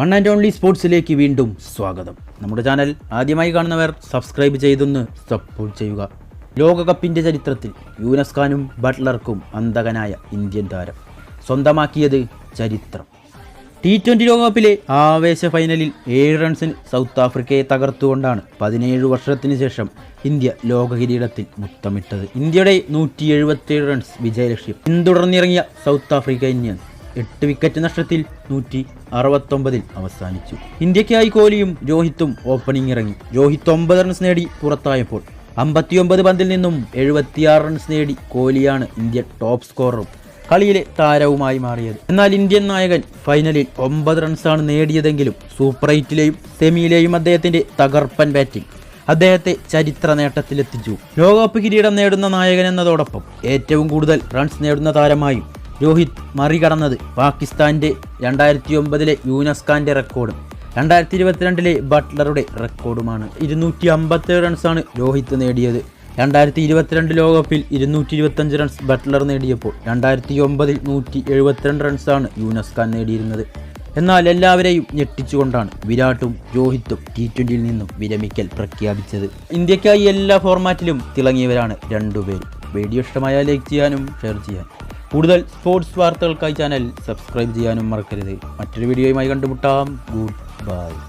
One and only സ്പോർട്സിലേക്ക് വീണ്ടും സ്വാഗതം. നമ്മുടെ ചാനൽ ആദ്യമായി കാണുന്നവർ സബ്സ്ക്രൈബ് ചെയ്തൊന്ന് സപ്പോർട്ട് ചെയ്യുക. ലോകകപ്പിന്റെ ചരിത്രത്തിൽ യൂനസ് ഖാനും ബട്ട്ലർക്കും അന്തകനായ ഇന്ത്യൻ താരം. സ്വന്തമാക്കിയത് ചരിത്രം. ടി ട്വന്റി ലോകകപ്പിലെ ആവേശ ഫൈനലിൽ ഏഴ് റൺസിന് സൗത്ത് ആഫ്രിക്കയെ തകർത്തുകൊണ്ടാണ് പതിനേഴ് വർഷത്തിന് ശേഷം ഇന്ത്യ ലോക കിരീടത്തിൽ മുത്തമിട്ടത്. ഇന്ത്യയുടെ നൂറ്റി റൺസ് വിജയലക്ഷ്യം പിന്തുടർന്നിറങ്ങിയ സൗത്ത് ആഫ്രിക്ക ഇന്ത്യൻസ് എട്ട് വിക്കറ്റ് നഷ്ടത്തിൽ നൂറ്റി അറുപത്തൊമ്പതിൽ അവസാനിച്ചു. ഇന്ത്യക്കായി കോഹ്ലിയും രോഹിത്തും ഓപ്പണിംഗ് ഇറങ്ങി. രോഹിത് ഒമ്പത് റൺസ് നേടി പുറത്തായപ്പോൾ അമ്പത്തിയൊമ്പത് പന്തിൽ നിന്നും എഴുപത്തിയാറ് റൺസ് നേടി കോഹ്ലിയാണ് ഇന്ത്യ ടോപ്പ് സ്കോററും കളിയിലെ താരവുമായി മാറിയത്. എന്നാൽ ഇന്ത്യൻ നായകൻ ഫൈനലിൽ ഒമ്പത് റൺസാണ് നേടിയതെങ്കിലും സൂപ്പർ എയ്റ്റിലെയും സെമിയിലെയും അദ്ദേഹത്തിന്റെ തകർപ്പൻ ബാറ്റിംഗ് അദ്ദേഹത്തെ ചരിത്ര നേട്ടത്തിലെത്തിച്ചു. ലോകകപ്പ് കിരീടം നേടുന്ന നായകൻ എന്നതോടൊപ്പം ഏറ്റവും കൂടുതൽ റൺസ് നേടുന്ന താരമായും രോഹിത് മറികടന്നത് പാകിസ്ഥാന്റെ രണ്ടായിരത്തി ഒമ്പതിലെ യൂനസ് ഖാന്റെ റെക്കോർഡും രണ്ടായിരത്തി ഇരുപത്തിരണ്ടിലെ ബട്ട്ലറുടെ റെക്കോർഡുമാണ് ഇരുന്നൂറ്റി അമ്പത്തേഴ് റൺസാണ് രോഹിത് നേടിയത്. രണ്ടായിരത്തി ഇരുപത്തിരണ്ട് ലോകകപ്പിൽ ഇരുന്നൂറ്റി ഇരുപത്തഞ്ച് റൺസ് ബട്ട്ലർ നേടിയപ്പോൾ രണ്ടായിരത്തി ഒമ്പതിൽ നൂറ്റി എഴുപത്തിരണ്ട് റൺസാണ് യൂനസ് നേടിയിരുന്നത്. എന്നാൽ എല്ലാവരെയും ഞെട്ടിച്ചുകൊണ്ടാണ് വിരാട്ടും രോഹിത്തും ടി ട്വന്റിയിൽ നിന്നും വിരമിക്കൽ പ്രഖ്യാപിച്ചത്. ഇന്ത്യക്കായി എല്ലാ ഫോർമാറ്റിലും തിളങ്ങിയവരാണ് രണ്ടുപേരും. വീഡിയോ ഇഷ്ടമായാൽ ലൈക്ക് ചെയ്യാനും ഷെയർ ചെയ്യാനും. കൂടുതൽ സ്പോർട്സ് വാർത്തകൾക്കായി ചാനൽ സബ്സ്ക്രൈബ് ചെയ്യാനും മറക്കരുത്. മറ്റൊരു വീഡിയോയുമായി കണ്ടുമുട്ടാം. Good bye.